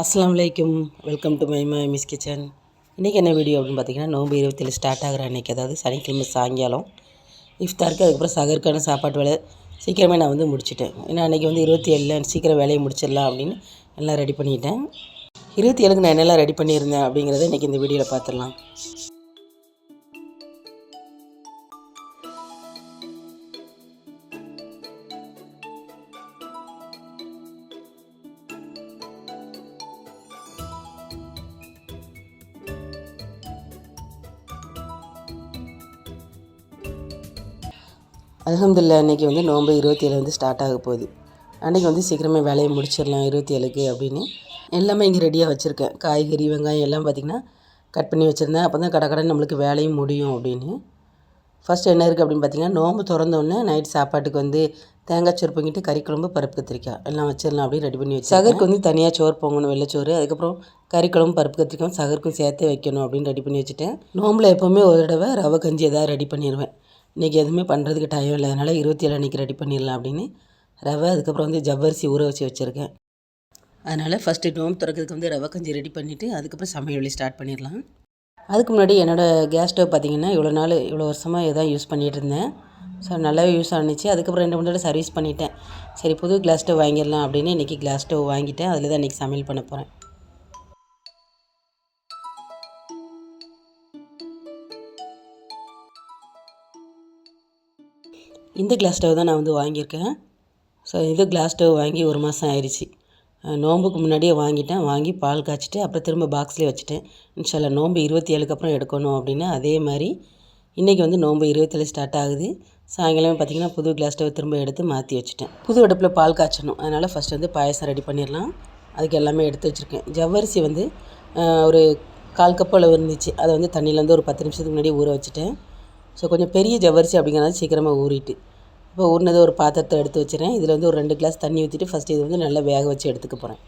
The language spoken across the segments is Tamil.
அஸ்லாம் வலைக்கும் welcome to my my miss kitchen. இன்றைக்கி என்ன வீடியோ அப்படின்னு பார்த்தீங்கன்னா நோம்பு இருபத்தேழு ஸ்டார்ட் ஆகிற அன்றைக்கி அதாவது சனிக்கிழமை சாயங்காலம். இஃப்தாருக்கு அதுக்கப்புறம் சகருக்கான சாப்பாட்டு வேலை. சீக்கிரமே நான் வந்து முடிச்சிட்டேன். ஏன்னா அன்றைக்கி வந்து இருபத்தி ஏழில் சீக்கிரம் வேலையை முடிச்சிடலாம் அப்படின்னு எல்லாம் ரெடி பண்ணிட்டேன். இருபத்தி ஏழுக்கு நான் என்னெல்லாம் ரெடி பண்ணியிருந்தேன் அப்படிங்கிறத இன்றைக்கி இந்த வீடியோவில் பார்த்துடலாம் அலமதுல்லா அன்றைக்கி வந்து நோன்பு இருபத்தி ஏழு வந்து ஸ்டார்ட் ஆக போகுது. அன்றைக்கி வந்து சீக்கிரமே வேலையை முடிச்சிடலாம் இருபத்தி ஏழுக்கு அப்படின்னு எல்லாமே இங்கே ரெடியாக வச்சுருக்கேன். காய்கறி வெங்காயம் எல்லாம் பார்த்திங்கன்னா கட் பண்ணி வச்சுருந்தேன். அப்போ தான் கடை கடை நம்மளுக்கு வேலையும் முடியும் அப்படின்னு. ஃபஸ்ட் என்ன இருக்குது அப்படின்னு பார்த்தீங்கன்னா நோம்பு திறந்தோடனே நைட் சாப்பாட்டுக்கு வந்து தேங்காய் சோறு பொங்கிட்டு கறி குழம்பு பருப்பு கத்திரிக்காய் எல்லாம் வச்சிடலாம் அப்படின்னு ரெடி பண்ணி வச்சு சகருக்கு வந்து தனியாக சோறு பொங்கணும் வெள்ளைச்சோறு அதுக்கப்புறம் கறி குழம்பு பருப்பு கத்திரிக்காய் சகருக்கும் சேர்த்தே வைக்கணும் அப்படின்னு ரெடி பண்ணி வச்சுட்டேன். நோம்பில் எப்போவுமே ஒரு தடவை ரவை கஞ்சி எதாவது ரெடி பண்ணிடுவேன் இன்றைக்கி எதுவுமே பண்ணுறதுக்கு டைம் இல்லை. அதனால் இருபத்தி ஏழு அன்றைக்கி ரெடி பண்ணிடலாம் அப்படின்னு ரவை அதுக்கப்புறம் வந்து ஜவ்வரிசி ஊற வச்சு வச்சுருக்கேன். அதனால் ஃபஸ்ட்டு நோம்பு திறக்கிறதுக்கு வந்து ரவை கஞ்சி ரெடி பண்ணிவிட்டு அதுக்கப்புறம் சமையல் வழி ஸ்டார்ட் பண்ணிடலாம். அதுக்கு முன்னாடி என்னோடய கேஸ் ஸ்டவ் பார்த்திங்கன்னா இவ்வளோ நாள் இவ்வளோ வருஷமாக இதான் யூஸ் பண்ணிகிட்டு இருந்தேன். ஸோ நல்லாவே யூஸ் ஆனிச்சு. அதுக்கப்புறம் ரெண்டு மூணு தடவை சர்வீஸ் பண்ணிட்டேன். சரி புது கிளாஸ் ஸ்டவ் வாங்கிடலாம் அப்படின்னு இன்றைக்கி கிளாஸ் ஸ்டவ் வாங்கிட்டேன். அதில் தான் இன்றைக்கி சமையல் பண்ண போகிறேன் இந்த கிளாஸ் ஸ்டவ் தான் நான் வந்து வாங்கியிருக்கேன். ஸோ இது கிளாஸ் ஸ்டவ் வாங்கி ஒரு மாதம் ஆயிடுச்சு. நோன்புக்கு நோம்புக்கு முன்னாடியே வாங்கிட்டேன். வாங்கி பால் காய்ச்சிட்டு அப்புறம் திரும்ப பாக்ஸ்லேயே வச்சுட்டேன். இன்ஷால்லா நோம்பு இருபத்தி ஏழுக்கு அப்புறம் எடுக்கணும் அப்படின்னு அதே மாதிரி இன்றைக்கி வந்து நோம்பு இருபத்தேழு ஸ்டார்ட் ஆகுது. சாயங்காலம் பார்த்திங்கன்னா புது கிளாஸ் ஸ்டவ் திரும்ப எடுத்து மாற்றி வச்சுட்டேன். புது அடுப்பில் பால் காய்ச்சணும். அதனால் ஃபஸ்ட் வந்து பாயசம் ரெடி பண்ணிடலாம். அதுக்கு எல்லாமே எடுத்து வச்சுருக்கேன். ஜவ்வரிசி வந்து ஒரு கால் கப் அளவு இருந்துச்சு. அதை வந்து தண்ணியில் வந்து ஒரு பத்து நிமிஷத்துக்கு முன்னாடி ஊற வச்சுட்டேன். ஸோ கொஞ்சம் பெரிய ஜவ்வரிசி அப்படிங்கிறது சீக்கிரமாக ஊறிட்டு. இப்போ ஊறினதை ஒரு பாத்திரத்தை எடுத்து வச்சுறேன் இதில் வந்து ஒரு ரெண்டு கிளாஸ் தண்ணி ஊற்றிட்டு ஃபஸ்ட்டு இது வந்து நல்லா வேக வச்சு எடுத்துக்க போகிறேன்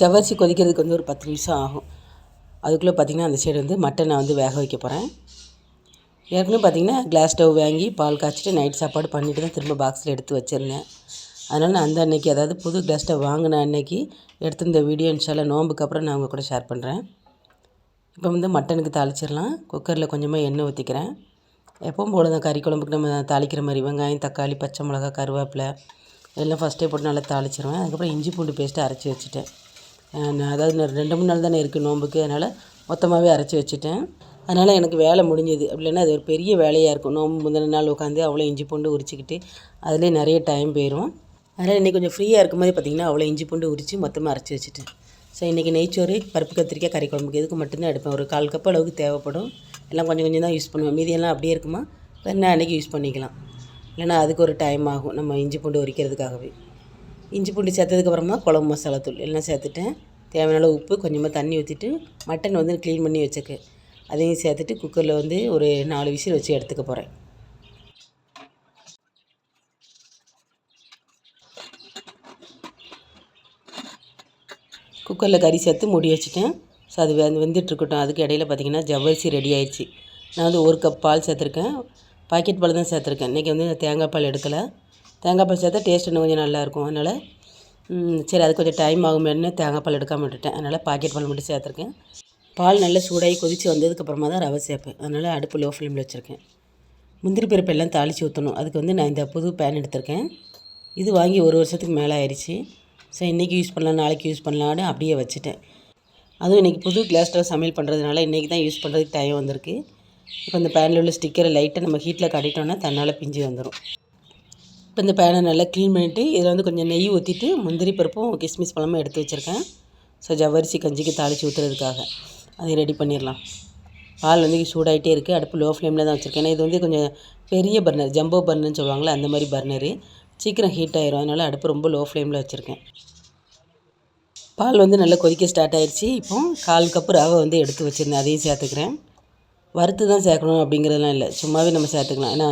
ஜவ்வரிசி கொதிக்கிறதுக்கு வந்து ஒரு பத்து நிமிஷம் ஆகும். அதுக்குள்ளே பார்த்திங்கன்னா அந்த சைடு வந்து மட்டன் நான் வந்து வேக வைக்க போகிறேன் ஏற்கனவே பார்த்திங்கன்னா கிளாஸ் ஸ்டவ் வாங்கி பால் காய்ச்சிட்டு நைட் சாப்பாடு பண்ணிவிட்டு தான் திரும்ப பாக்ஸில் எடுத்து வச்சுருந்தேன். அதனால் நான் அந்த அன்னைக்கு அதாவது புது கிளாஸ்ட்டை வாங்கின அன்னைக்கு எடுத்து இந்த வீடியோ இன்ஷால்லா நோம்புக்கு அப்புறம் நான் உங்கள் கூட ஷேர் பண்ணுறேன் இப்போ வந்து மட்டனுக்கு தாளிச்சிடலாம். குக்கரில் கொஞ்சமாக எண்ணெய் ஊற்றிக்கிறேன் எப்பவும் போல தான் கறி குழம்புக்கு நம்ம தாளிக்கிற மாதிரி வெங்காயம் தக்காளி பச்சை மிளகா கருவேப்பிலை எல்லாம் ஃபஸ்ட்டே போட்டு நல்லா தாளிச்சிருவேன். அதுக்கப்புறம் இஞ்சி பூண்டு பேஸ்ட்டு அரைச்சி வச்சுட்டேன். நான் அதாவது ரெண்டு மூணு நாள் தானே இருக்குது நோம்புக்கு அதனால் மொத்தமாகவே அரைச்சி வச்சுட்டேன். அதனால் எனக்கு வேலை முடிஞ்சது. அப்படி இல்லைன்னா அது ஒரு பெரிய வேலையாக இருக்கும். நோம்பு முந்தின நாள் உட்காந்து அவ்வளோ இஞ்சி பூண்டு உரிச்சிக்கிட்டு அதிலே நிறைய டைம் போயிடும் அதனால் இன்றைக்கி கொஞ்சம் ஃப்ரீயாக இருக்க மாதிரி பார்த்திங்கன்னா அவ்வளோ இஞ்சி பூண்டு உரித்து மொத்தமாக அரைச்சி வச்சுட்டேன். ஸோ இன்றைக்கி நெய்ச்சோறு பருப்பு கத்திரிக்காய் கறி குழம்புக்கு இதுக்கு மட்டும்தான் எடுப்பேன். ஒரு கால் கப் அளவுக்கு தேவைப்படும். எல்லாம் கொஞ்சம் கொஞ்சம் தான் யூஸ் பண்ணுவேன். மீதியெல்லாம் அப்படியே இருக்குமா? வேணா அன்றைக்கி யூஸ் பண்ணிக்கலாம். இல்லைன்னா அதுக்கு ஒரு டைம் ஆகும். நம்ம இஞ்சி பூண்டு உரிக்கிறதுக்காகவே. இஞ்சி பூண்டு சேர்த்ததுக்கப்புறமா குழம்பு மசாலா தூள் எல்லாம் சேர்த்துட்டேன். தேவையான உப்பு கொஞ்சமாக தண்ணி ஊற்றிட்டு மட்டன் வந்து க்ளீன் பண்ணி வச்சுக்க. அதையும் சேர்த்துட்டு குக்கரில் வந்து ஒரு நாலு விசில் வச்சு எடுத்துக்க போகிறேன் குக்கரில் கறி சேர்த்து மூடி வச்சுட்டேன். ஸோ அது வெந்து வெந்துட்டுருக்கட்டும். அதுக்கு இடையில பார்த்தீங்கன்னா ஜவ்வரிசி ரெடி ஆயிடுச்சு நான் வந்து ஒரு கப் பால் சேர்த்துருக்கேன். பாக்கெட் பால் தான் சேர்த்துருக்கேன். இன்றைக்கி வந்து தேங்காய் பால் எடுக்கலை. தேங்காய் பால் சேர்த்தா டேஸ்ட் இன்னும் கொஞ்சம் நல்லாயிருக்கும் அதனால் சரி அது கொஞ்சம் டைம் ஆகுமேன்னு தேங்காய் பால் எடுக்காமல் விட்டுட்டேன். அதனால் பாக்கெட் பால் மட்டும் சேர்த்துருக்கேன். பால் நல்லா சூடாகி கொதித்து வந்ததுக்கப்புறமா தான் ரவை சேர்ப்பேன். அதனால் அடுப்பு லோ ஃப்ளேமில் வச்சுருக்கேன். முந்திரி பருப்பு எல்லாம் தாளித்து ஊற்றணும் அதுக்கு வந்து நான் இந்த புது பேன் எடுத்திருக்கேன். இது வாங்கி ஒரு வருஷத்துக்கு மேலே ஆயிடுச்சு ஸோ இன்றைக்கி யூஸ் பண்ணலாம் நாளைக்கு யூஸ் பண்ணலான்னு அப்படியே வச்சுட்டேன். அதுவும் இன்றைக்கி புது கிளாஸில் சமையல் பண்ணுறதுனால இன்றைக்கி தான் யூஸ் பண்ணுறதுக்கு டைம் வந்திருக்கு. இப்போ இந்த பேனில் உள்ள ஸ்டிக்கரை லைட்டாக நம்ம ஹீட்டில் கட்டிட்டோன்னா தன்னால் பிஞ்சு வந்துடும் இப்போ இந்த பேனை நல்லா க்ளீன் பண்ணிவிட்டு இதில் வந்து கொஞ்சம் நெய் ஊற்றிட்டு முந்திரி பருப்பும் கிஸ்மிஸ் பழமும் எடுத்து வச்சுருக்கேன். ஸோ ஜவ்வரிசி கஞ்சிக்கு தாளித்து ஊற்றுறதுக்காக அதை ரெடி பண்ணிடலாம். பால் வந்து சூடாகிட்டே இருக்குது அடுப்பு லோ ஃப்ளேமில் தான் வச்சுருக்கேன். ஏன்னா இது வந்து கொஞ்சம் பெரிய பர்னர் ஜம்போ பர்னர்னு சொல்லுவாங்களே அந்த மாதிரி பர்னரு சீக்கிரம் ஹீட் ஆயிரும். அதனால் அடுப்பு ரொம்ப லோ ஃப்ளேமில் வச்சுருக்கேன். பால் வந்து நல்லா கொதிக்க ஸ்டார்ட் ஆயிடுச்சு. இப்போ கால் கப்பு ரவை வந்து எடுத்து வச்சுருந்தேன். அதையும் சேர்த்துக்கிறேன். வறுத்து தான் சேர்க்கணும் அப்படிங்கிறதுலாம் இல்லை. சும்மாவே நம்ம சேர்த்துக்கலாம். ஏன்னா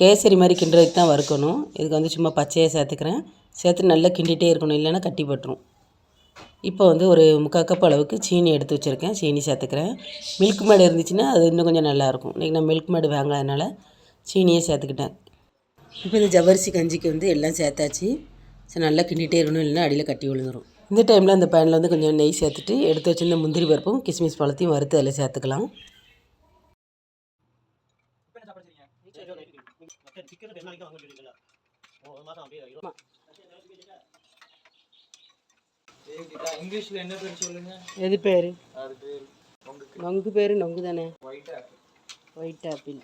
கேசரி மாதிரி கிண்டுறதுக்கு தான் வறுக்கணும். இதுக்கு வந்து சும்மா பச்சையாக சேர்த்துக்கிறேன். சேர்த்து நல்லா கிண்டிகிட்டே இருக்கணும். இல்லைன்னா கட்டி பட்டுரும். இப்போ வந்து ஒரு முக்கால் கப் அளவுக்கு சீனி எடுத்து வச்சுருக்கேன். சீனி சேர்த்துக்கிறேன். மில்க் மேடு இருந்துச்சுன்னா அது இன்னும் கொஞ்சம் நல்லாயிருக்கும் இன்றைக்கி நான் மில்க் மேடு வாங்காதனால சீனியே சேர்த்துக்கிட்டேன். இப்போ இந்த ஜவ்வரிசி கஞ்சிக்கு வந்து எல்லாம் சேர்த்தாச்சு. சரி நல்லா கிண்டிகிட்டே இருக்கணும் இல்லைன்னா அடியில் கட்டி விழுந்துடும் இந்த டைமில் அந்த பேனில் வந்து கொஞ்சம் நெய் சேர்த்துட்டு எடுத்து வச்சிருந்த முந்திரி பருப்பும் கிஸ்மிஸ் பழத்தையும் வறுத்து அதில் சேர்த்துக்கலாம். இங்கிலீஷ்ல என்ன பேர்? சொல்லுங்க எது பேர் நொங்கு. பேர் நொங்கு தானே? ஒயிட் ஆப்பிள் ஒயிட் ஆப்பிள்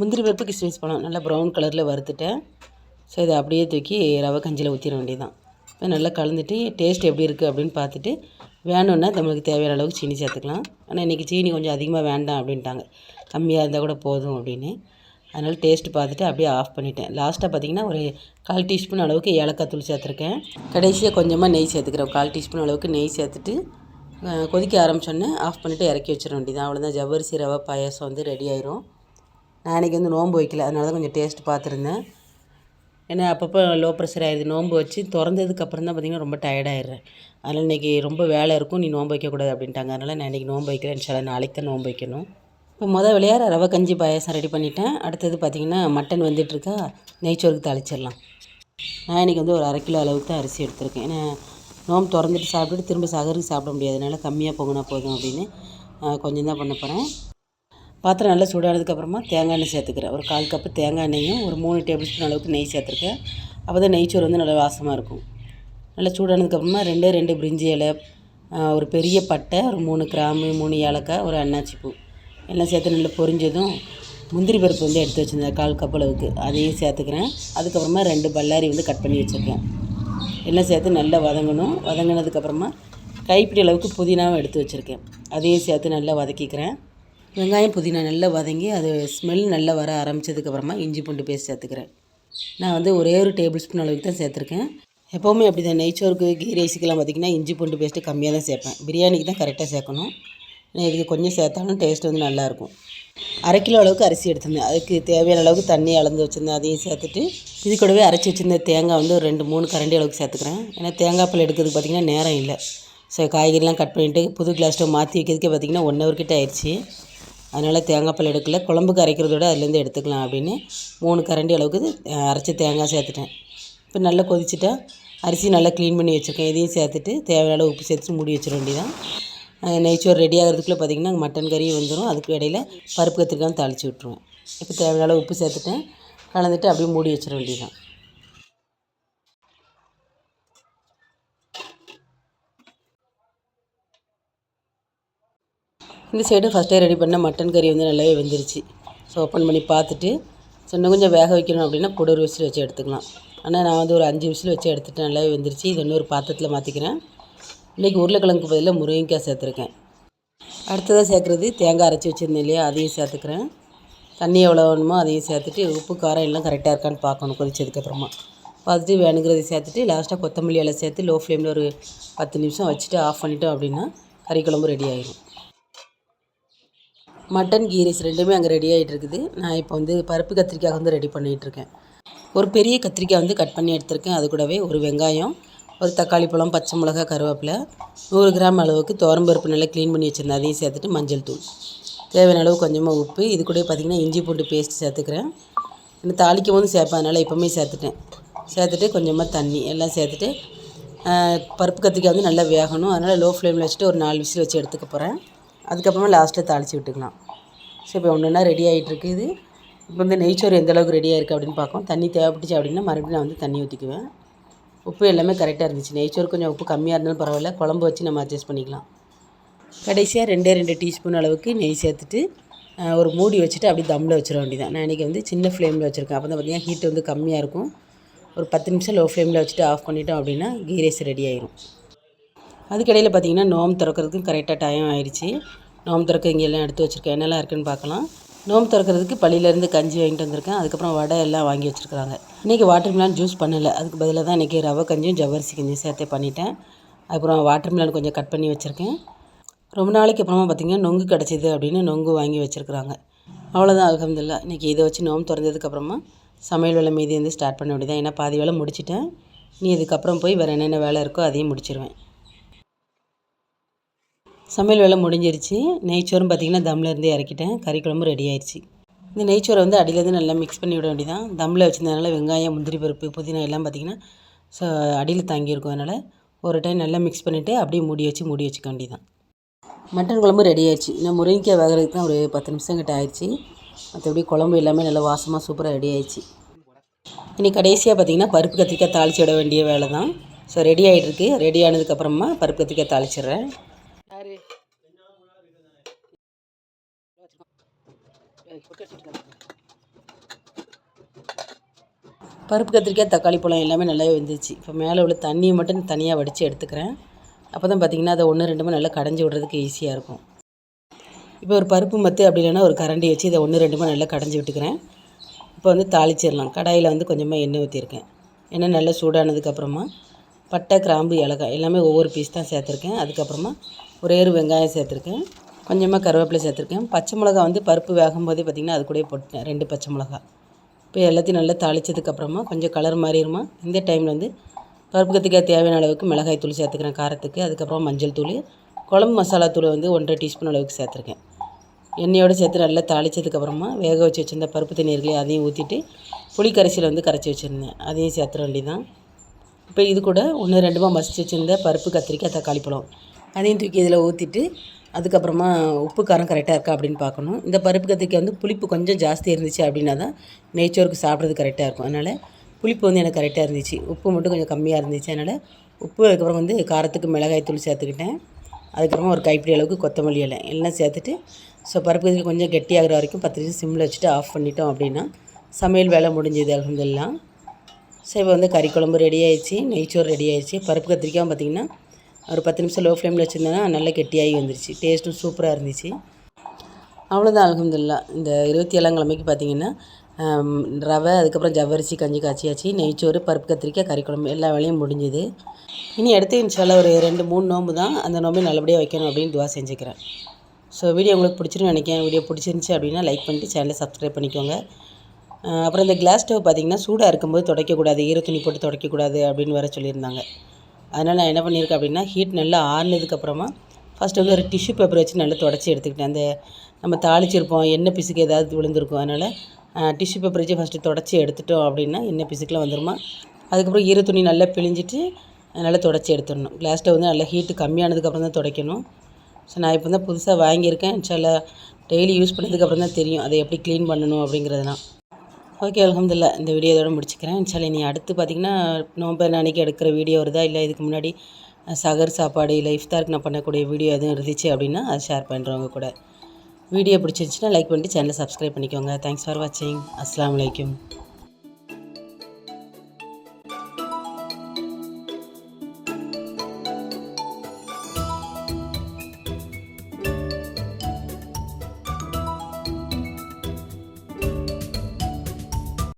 முந்திரி பருப்பு கிஸ்மிஸ் பழம் நல்லா ப்ரௌன் கலரில் வறுத்துட்டேன். ஸோ இதை அப்படியே தூக்கி ரவை கஞ்சியில் ஊற்றிட வேண்டியதான் இப்போ நல்லா கலந்துட்டு டேஸ்ட் எப்படி இருக்குது அப்படின்னு பார்த்துட்டு வேணும்னா நம்மளுக்கு தேவையான அளவுக்கு சீனி சேர்த்துக்கலாம். ஆனால் இன்றைக்கி சீனி கொஞ்சம் அதிகமாக வேண்டாம் அப்படின்ட்டாங்க. கம்மியாக இருந்தால் கூட போதும் அப்படின்னு. அதனால் டேஸ்ட்டு பார்த்துட்டு அப்படியே ஆஃப் பண்ணிட்டேன். லாஸ்ட்டாக பார்த்தீங்கன்னா ஒரு கால் டீஸ்பூன் அளவுக்கு ஏலக்காய் தூள் சேர்த்துருக்கேன். கடைசியாக கொஞ்சமாக நெய் சேர்த்துக்கிறேன். கால் டீஸ்பூன் அளவுக்கு நெய் சேர்த்துட்டு கொதிக்க ஆரம்பிச்சோன்னே ஆஃப் பண்ணிவிட்டு இறக்கி வச்சிட வேண்டியதான் அவ்வளோதான் ஜவ்வரிசி ரவை பாயாசம் வந்து ரெடி ஆயிரும். நான் இன்றைக்கி வந்து நோன்பு வைக்கல. அதனால தான் கொஞ்சம் டேஸ்ட் பார்த்துருந்தேன். ஏன்னா அப்பப்போ லோ ப்ரெஷர் ஆகிடுது நோன்பு வச்சு திறந்ததுக்கப்புறம் தான் பார்த்திங்கன்னா ரொம்ப டயர்டாயிடுறேன் அதனால் இன்றைக்கி ரொம்ப வேலை இருக்கும். நீ நோன்பு வைக்கக்கூடாது அப்படின்ட்டாங்க. அதனால் நான் இன்றைக்கி நோன்பு வைக்கிறேன். சில நாளைக்கு தான் நோன்பு வைக்கணும். இப்போ மொதல் விளையாட. ரவை கஞ்சி பாயாசம் ரெடி பண்ணிட்டேன். அடுத்தது பார்த்திங்கன்னா மட்டன் வந்துட்டுருக்கா. நெய்ச்சோருக்கு தாளிச்சிடலாம். நான் இன்றைக்கி வந்து ஒரு அரை கிலோ அளவுக்கு தான் அரிசி எடுத்திருக்கேன். ஏன்னா நோம்பு திறந்துட்டு சாப்பிட்டுட்டு திரும்ப சகருக்கு சாப்பிட முடியாதனால கம்மியாக பொங்கினா போதும் அப்படின்னு கொஞ்சம் தான் பண்ண போகிறேன் பாத்திரம் நல்லா சூடானதுக்கப்புறமா தேங்காய் எண்ணெய் சேர்த்துக்கிறேன். ஒரு கால் கப்பு தேங்காய் எண்ணெயும் ஒரு மூணு டேபிள் ஸ்பூன் அளவுக்கு நெய் சேர்த்துருக்கேன். அப்போ தான் நெய்ச்சோறு வந்து நல்லா வாசமாக இருக்கும். நல்லா சூடானதுக்கப்புறமா ரெண்டு ரெண்டு பிரிஞ்சி இலை ஒரு பெரிய பட்டை ஒரு மூணு கிராம்பு மூணு ஏலக்காய் ஒரு அன்னாச்சி பூ எல்லாம் சேர்த்து நல்லா பொரிஞ்சதும் முந்திரி பருப்பு வந்து எடுத்து வச்சுருந்தேன் கால் கப் அளவுக்கு. அதையும் சேர்த்துக்கிறேன். அதுக்கப்புறமா ரெண்டு பல்லாரி வந்து கட் பண்ணி வச்சுருக்கேன். எல்லாம் சேர்த்து நல்லா வதங்கணும். வதங்கினதுக்கப்புறமா கைப்பிடி அளவுக்கு புதினாவும் எடுத்து வச்சுருக்கேன். அதையும் சேர்த்து நல்லா வதக்கிக்கிறேன். வெங்காயம் புதினா நல்லா வதங்கி அது ஸ்மெல் நல்லா வர ஆரம்பித்ததுக்கப்புறமா இஞ்சி பூண்டு பேஸ்ட் சேர்த்துக்கிறேன். நான் வந்து ஒரே ஒரு டேபிள் ஸ்பூன் அளவுக்கு தான் சேர்த்துருக்கேன். எப்போவுமே அப்படி தான் நெய்ச்சோருக்கு கீ ரைஸுக்கெல்லாம் பார்த்திங்கன்னா இஞ்சி பூண்டு பேஸ்ட்டு கம்மியாக தான் சேர்ப்பேன். பிரியாணிக்கு தான் கரெக்டாக சேர்க்கணும். நான் இதுக்கு கொஞ்சம் சேர்த்தாலும் டேஸ்ட் வந்து நல்லாயிருக்கும் அரை கிலோ அளவுக்கு அரிசி எடுத்திருந்தேன். அதுக்கு தேவையான அளவுக்கு தண்ணி அளந்து வச்சுருந்தேன். அதையும் சேர்த்துட்டு இது கூடவே அரைச்சி வச்சுருந்த தேங்காய் வந்து ஒரு ரெண்டு மூணு கரண்டி அளவுக்கு சேர்த்துக்கிறேன். ஏன்னா தேங்காய் பால் எடுக்கிறதுக்கு பார்த்திங்கன்னா நேரம் இல்லை. ஸோ காய்கறிலாம் கட் பண்ணிவிட்டு புது கிளாஸ் ஸ்டவ் மாற்றி வைக்கிறதுக்கே பார்த்திங்கன்னா ஒன் ஹவர் கிட்டே ஆயிடுச்சு. அதனால் தேங்காய் பால் எடுக்கல. குழம்புக்கு அரைக்கிறதோட அதுலேருந்து எடுத்துக்கலாம் அப்படின்னு மூணு கரண்டி அளவுக்கு அரைச்சி தேங்காய் சேர்த்துட்டேன். இப்போ நல்லா கொதிச்சுட்டா அரிசி நல்லா க்ளீன் பண்ணி வச்சுருக்கேன். இதையும் சேர்த்துட்டு தேவையான உப்பு சேர்த்து மூடி வச்சிட வேண்டியதான் நெய்ச்சோறு ரெடி ஆகிறதுக்குள்ளே பார்த்திங்கன்னா மட்டன் கறியும் வந்துடும் அதுக்கு இடையில பருப்பு கத்திரிக்காயும் தாளித்து விட்ருவேன் இப்போ தேவையான உப்பு சேர்த்துட்டேன். கலந்துட்டு அப்படியே மூடி வச்சிட வேண்டியதான் இந்த சைடு ஃபஸ்ட்டே ரெடி பண்ண மட்டன் கறி வந்து நல்லாவே வெந்துருச்சு. ஸோ ஓப்பன் பண்ணி பார்த்துட்டு ஸோ இன்னும் கொஞ்சம் வேக வைக்கணும் அப்படின்னா கூட ஒரு விசில் வச்சு எடுத்துக்கலாம். ஆனால் நான் வந்து ஒரு அஞ்சு விசில் வச்சு எடுத்துகிட்டு நல்லாவே வெந்துருச்சு. இது இன்னொரு பாத்திரத்தில் மாற்றிக்கிறேன் இன்றைக்கி உருளைக்கிழங்கு பதிலாக முருங்கைக்காய் சேர்த்துருக்கேன். அடுத்ததாக சேர்க்குறது தேங்காய் அரைச்சி வச்சுருந்தேன் இல்லையா? அதையும் சேர்த்துக்கிறேன். தண்ணி எவ்வளோ வேணுமோ அதையும் சேர்த்துட்டு உப்பு காரம் எல்லாம் கரெக்டாக இருக்கான்னு பார்க்கணும் கொதிச்சதுக்கப்புறமா. பார்த்துட்டு வேணுங்கிறதை சேர்த்துட்டு லாஸ்ட்டாக கொத்தமல்லி இலை சேர்த்து லோ ஃப்ளேமில் ஒரு பத்து நிமிஷம் வச்சுட்டு ஆஃப் பண்ணிட்டோம் அப்படின்னா கறி குழம்பு ரெடி ஆகிடும் மட்டன் கீ ரைஸ் ரெண்டுமே அங்கே ரெடி ஆகிட்டு இருக்குது நான் இப்போ வந்து பருப்பு கத்திரிக்காய் வந்து ரெடி பண்ணிகிட்டு இருக்கேன் ஒரு பெரிய கத்திரிக்காய் வந்து கட் பண்ணி எடுத்திருக்கேன். அது கூடவே ஒரு வெங்காயம் ஒரு தக்காளி பழம் பச்சை மிளகா கருவேப்பிலை நூறு கிராம் அளவுக்கு துவரம்பருப்பு நல்லா க்ளீன் பண்ணி வச்சுருந்தேன். அதையும் சேர்த்துட்டு மஞ்சள் தூள். தேவையான அளவு கொஞ்சமாக உப்பு. இது கூட பார்த்திங்கன்னா இஞ்சி பூண்டு பேஸ்ட் சேர்த்துக்கிறேன். இன்னும் தாளிக்கும் போது சேர்ப்பேன். அதனால் எப்போவுமே சேர்த்துட்டேன். சேர்த்துட்டு கொஞ்சமாக தண்ணி எல்லாம் சேர்த்துட்டு பருப்பு கத்திரிக்காய் வந்து நல்லா வேகணும். அதனால் லோ ஃப்ளேமில் வச்சுட்டு ஒரு நாலு விசில் வச்சு எடுத்துக்க போகிறேன் அதுக்கப்புறமா லாஸ்ட்டில் தாளித்து விட்டுக்கலாம். ஸோ இப்போ ஒன்று ஒன்றா ரெடி ஆகிட்டுருக்குது இப்போ வந்து நெய்ச்சோறு எந்த அளவுக்கு ரெடியாக இருக்குது அப்படின்னு பார்க்கும் தண்ணி தேவைப்பட்டுச்சு அப்படின்னா மறுபடியும் நான் வந்து தண்ணி ஊற்றிக்குவேன் உப்பு எல்லாமே கரெக்டாக இருந்துச்சு. நெய்ச்சோறு கொஞ்சம் உப்பு கம்மியாக இருந்தாலும் பரவாயில்ல. குழம்பு வச்சு நம்ம அட்ஜஸ்ட் பண்ணிக்கலாம். கடைசியாக ரெண்டே ரெண்டு டீஸ்பூன் அளவுக்கு நெய் சேர்த்துட்டு ஒரு மூடி வச்சுட்டு அப்படியே தம்மில் வச்சிட வேண்டியதான் நான் இன்றைக்கி வந்து சின்ன ஃப்ளேமில் வச்சுருக்கேன். அப்போ தான் பார்த்தீங்கன்னா ஹீட் வந்து கம்மியாக இருக்கும். ஒரு பத்து நிமிஷம் லோ ஃப்ளேமில் வச்சுட்டு ஆஃப் பண்ணிட்டோம் அப்படின்னா கீ ரைஸ் ரெடி ஆயிரும். அதுக்கிடையில் பார்த்தீங்கன்னா நோம்பு திறக்கிறதுக்கும் கரெக்டாக டைம் ஆயிடுச்சு. நோம்பு திறக்க இங்கே எல்லாம் எடுத்து வச்சுருக்கேன். என்னெல்லாம் இருக்குன்னு பார்க்கலாம். நோம்பு திறக்கிறதுக்கு பள்ளியிலேருந்து கஞ்சி வாங்கிட்டு வந்திருக்கேன். அதுக்கப்புறம் வடை எல்லாம் வாங்கி வச்சுருக்காங்க இன்றைக்கி வாட்டர் மிலான் ஜூஸ் பண்ணலை. அதுக்கு பதிலாக தான் இன்றைக்கி ரவை கஞ்சியும் ஜவ்வரிசி கஞ்சியும் சேர்த்தே பண்ணிட்டேன். அப்புறம் வாட்டர் மிலான் கொஞ்சம் கட் பண்ணி வச்சுருக்கேன். ரொம்ப நாளைக்கு அப்புறமா பார்த்திங்கன்னா நொங்கு கிடச்சிது அப்படின்னு நொங்கு வாங்கி வச்சுருக்குறாங்க. அவ்வளோதான் அலமதுல்லா இன்றைக்கி இதை வச்சு நோம்பு திறந்ததுக்கப்புறமா சமையல் வேலை மீதி வந்து ஸ்டார்ட் பண்ண வேண்டியதான் ஏன்னா பாதி வேலை முடிச்சிட்டேன். நீ இதுக்கப்புறம் போய் வேறு என்னென்ன வேலை இருக்கோ அதையும் முடிச்சிருவேன். சமையல் வேலை முடிஞ்சிருச்சு. நெய்ச்சோறும் பார்த்திங்கன்னா தம்லேருந்து இறக்கிட்டேன். கறி குழம்பு ரெடி ஆயிடுச்சு இந்த நெய்ச்சோரை வந்து அடியிலேருந்து நல்லா மிக்ஸ் பண்ணி விட வேண்டியதான் தம்மில் வச்சிருந்ததுனால வெங்காயம் முந்திரி பருப்பு புதினா எல்லாம் பார்த்திங்கன்னா ஸோ அடியில் தங்கியிருக்கும் அதனால் ஒரு டைம் நல்லா மிக்ஸ் பண்ணிவிட்டு அப்படியே மூடி வச்சு மூடி வச்சுக்க வேண்டியதான் மட்டன் குழம்பு ரெடி ஆயிடுச்சு இன்னும் முருங்கைக்காய் வேகிறதுக்கு தான் ஒரு பத்து நிமிஷம் கிட்ட ஆயிடுச்சு மற்றபடி குழம்பு எல்லாமே நல்லா வாசமாக சூப்பராக ரெடி ஆயிடுச்சு இனி கடைசியாக பார்த்திங்கன்னா பருப்பு கத்திரிக்காய் தாளிச்சு விட வேண்டிய வேலை தான் ஸோ ரெடி ஆகிட்டுருக்கு ரெடி ஆனதுக்கப்புறமா பருப்பு கத்திரிக்காய் தாளிச்சிடுறேன். பருப்பு கத்திரிக்காய் தக்காளி பழம் எல்லாமே நல்லாவே வெந்துச்சு இப்போ மேலே உள்ள தண்ணியை மட்டும் தனியாக வடித்து எடுத்துக்கிறேன். அப்போ தான் பார்த்திங்கன்னா அதை ஒன்று ரெண்டுமே நல்லா கடைஞ்சி விடுறதுக்கு ஈஸியாக இருக்கும். இப்போ ஒரு பருப்பு மத்து அப்படி இல்லைன்னா ஒரு கரண்டி வச்சு இதை ஒன்று ரெண்டுமே நல்லா கடைஞ்சி விட்டுக்கிறேன். இப்போ வந்து தாளிச்சிடலாம். கடாயில் வந்து கொஞ்சமாக எண்ணெய் ஊற்றிருக்கேன் எண்ணெய் நல்லா சூடானதுக்கப்புறமா பட்டை கிராம்பு ஏலக்காய் எல்லாமே ஒவ்வொரு பீஸ் தான் சேர்த்துருக்கேன். அதுக்கப்புறமா ஒரே ஒரு வெங்காயம் சேர்த்துருக்கேன். கொஞ்சமாக கருவேப்பிலை சேர்த்துருக்கேன். பச்சை மிளகா வந்து பருப்பு வேகும் போதே பார்த்திங்கன்னா அது கூட போட்டேன் ரெண்டு பச்சை மிளகா இப்போ எல்லாத்தையும் நல்லா தாளிச்சதுக்கப்புறமா கொஞ்சம் கலர் மாறிடுமா? இந்த டைமில் வந்து பருப்பு கத்திரிக்காய் தேவையான அளவுக்கு மிளகாய் தூள் சேர்த்துக்கிறேன் காரத்துக்கு. அதுக்கப்புறம் மஞ்சள் தூள் குழம்பு மசாலா தூள் வந்து ஒன்றரை டீஸ்பூன் அளவுக்கு சேர்த்துருக்கேன். எண்ணெயோடு சேர்த்து நல்லா தாளிச்சதுக்கப்புறமா வேக வச்சு வச்சுருந்த பருப்பு தண்ணி இருக்குல்லையே அதையும் ஊற்றிட்டு புளி கரைசியில் வந்து கரைச்சி வச்சுருந்தேன். அதையும் சேர்த்துற வேண்டியதான் இப்போ இது கூட ஒன்று ரெண்டுமா மசிச்சு வச்சுருந்த பருப்பு கத்திரிக்காய் தக்காளி பழம் அதையும் தூக்கி இதில் ஊற்றிட்டு அதுக்கப்புறமா உப்பு காரம் கரெக்டாக இருக்கா அப்படின்னு பார்க்கணும். இந்த பருப்பு கத்திரிக்காய் வந்து புளிப்பு கொஞ்சம் ஜாஸ்தி இருந்துச்சு அப்படின்னா தான் நெய்ச்சோருக்கு சாப்பிட்றது கரெக்டாக இருக்கும். அதனால் புளிப்பு வந்து எனக்கு கரெக்டாக இருந்துச்சு. உப்பு மட்டும் கொஞ்சம் கம்மியாக இருந்துச்சு. அதனால் உப்பு அதுக்கப்புறம் வந்து காரத்துக்கு மிளகாய் தூள் சேர்த்துக்கிட்டேன். அதுக்கப்புறமா ஒரு கைப்பிடி அளவுக்கு கொத்தமல்லி இலை எல்லாம் சேர்த்துட்டு ஸோ பருப்பு கத்திரிக்கை கொஞ்சம் கெட்டியாகிற வரைக்கும் பத்து நிமிஷம் சிம்மில் வச்சுட்டு ஆஃப் பண்ணிட்டோம் அப்படின்னா சமையல் வேலை முடிஞ்சது அலமதுல்லாம் ஸோ இப்போ வந்து கறி குழம்பு ரெடி ஆயிடுச்சு. நெய்ச்சோறு ரெடி ஆயிடுச்சு. பருப்பு கத்திரிக்காய் பார்த்திங்கன்னா ஒரு பத்து நிமிஷம் லோ ஃப்ளேமில் வச்சுருந்தேன்னா நல்லா கெட்டியாகி வந்துருச்சு. டேஸ்ட்டும் சூப்பராக இருந்துச்சு. அவ்வளோதான் அலமதுல்லா இந்த இருபத்தி ஏழாம் கிழமைக்கு பார்த்தீங்கன்னா ரவை அதுக்கப்புறம் ஜவ்வரிசி கஞ்சி காய்ச்சியாச்சு. நெய்ச்சோறு பருப்பு கத்திரிக்காய் கறி குழம்பு எல்லா வேலையும் முடிஞ்சுது. இனி அடுத்து இன்ஷால்லா ஒரு ரெண்டு மூணு நோம்பு தான். அந்த நோம்பு நல்லபடியாக வைக்கணும் அப்படின்னு துவா செஞ்சுக்கிறேன். ஸோ வீடியோ உங்களுக்கு பிடிச்சிருன்னு நினைக்கிறேன். வீடியோ பிடிச்சிருந்துச்சி அப்படின்னா லைக் பண்ணிட்டு சேனலை சப்ஸ்கிரைப் பண்ணிக்கோங்க. அப்புறம் இந்த கிளாஸ் ஸ்டவ் பார்த்திங்கன்னா சூடாக இருக்கும்போது துடைக்கக்கூடாது. ஈர துணி போட்டு துடைக்கக்கூடாது அப்படின்னு வேறு சொல்லியிருந்தாங்க. அதனால் நான் என்ன பண்ணியிருக்கேன் அப்படின்னா ஹீட் நல்லா ஆறுனதுக்கப்புறமா ஃபஸ்ட்டு வந்து ஒரு டிஷ்யூ பேப்பர் வச்சு நல்லா தொடச்சி எடுத்துக்கிட்டேன். அந்த நம்ம தாளிச்சிருப்போம் எண்ணெய் பிசுக்கு ஏதாவது விழுந்திருக்கும். அதனால் டிஷ்யூ பேப்பர் வச்சு ஃபஸ்ட்டு தொடச்சி எடுத்துட்டோம் அப்படின்னா எண்ணெய் பிசுக்கெலாம் வந்துருமா? அதுக்கப்புறம் ஈர துணி நல்லா பிழிஞ்சிட்டு நல்லா தொடச்சி எடுத்துடணும். கிளாஸ் வந்து நல்லா ஹீட்டு கம்மியானதுக்கப்புறம் தான் துடைக்கணும். ஸோ நான் இப்போ தான் புதுசாக வாங்கியிருக்கேன். சில டெய்லி யூஸ் பண்ணதுக்கப்புறம் தான் தெரியும் அதை எப்படி க்ளீன் பண்ணணும் அப்படிங்கிறதுலாம் ஓகே அலமதுல்லா இந்த வீடியோ இதோட முடிச்சுக்கிறேன். சரி நீ அடுத்து பார்த்தீங்கன்னா நோம்பு அன்னைக்கு எடுக்கிற வீடியோ வருதா? இல்லை இதுக்கு முன்னாடி சகர் சாப்பாடு இல்லை இஃப்தாருக்கு நான் பண்ணக்கூடிய வீடியோ எதுவும் இருந்துச்சு அப்படின்னா அதை ஷேர் பண்ணுறவங்க கூட. வீடியோ பிடிச்சிருந்துச்சுன்னா லைக் பண்ணிட்டு சேனலை சப்ஸ்கிரைப் பண்ணிக்கோங்க. தேங்க்ஸ் ஃபார் வாட்சிங் அஸ்லாம் வலைக்கம்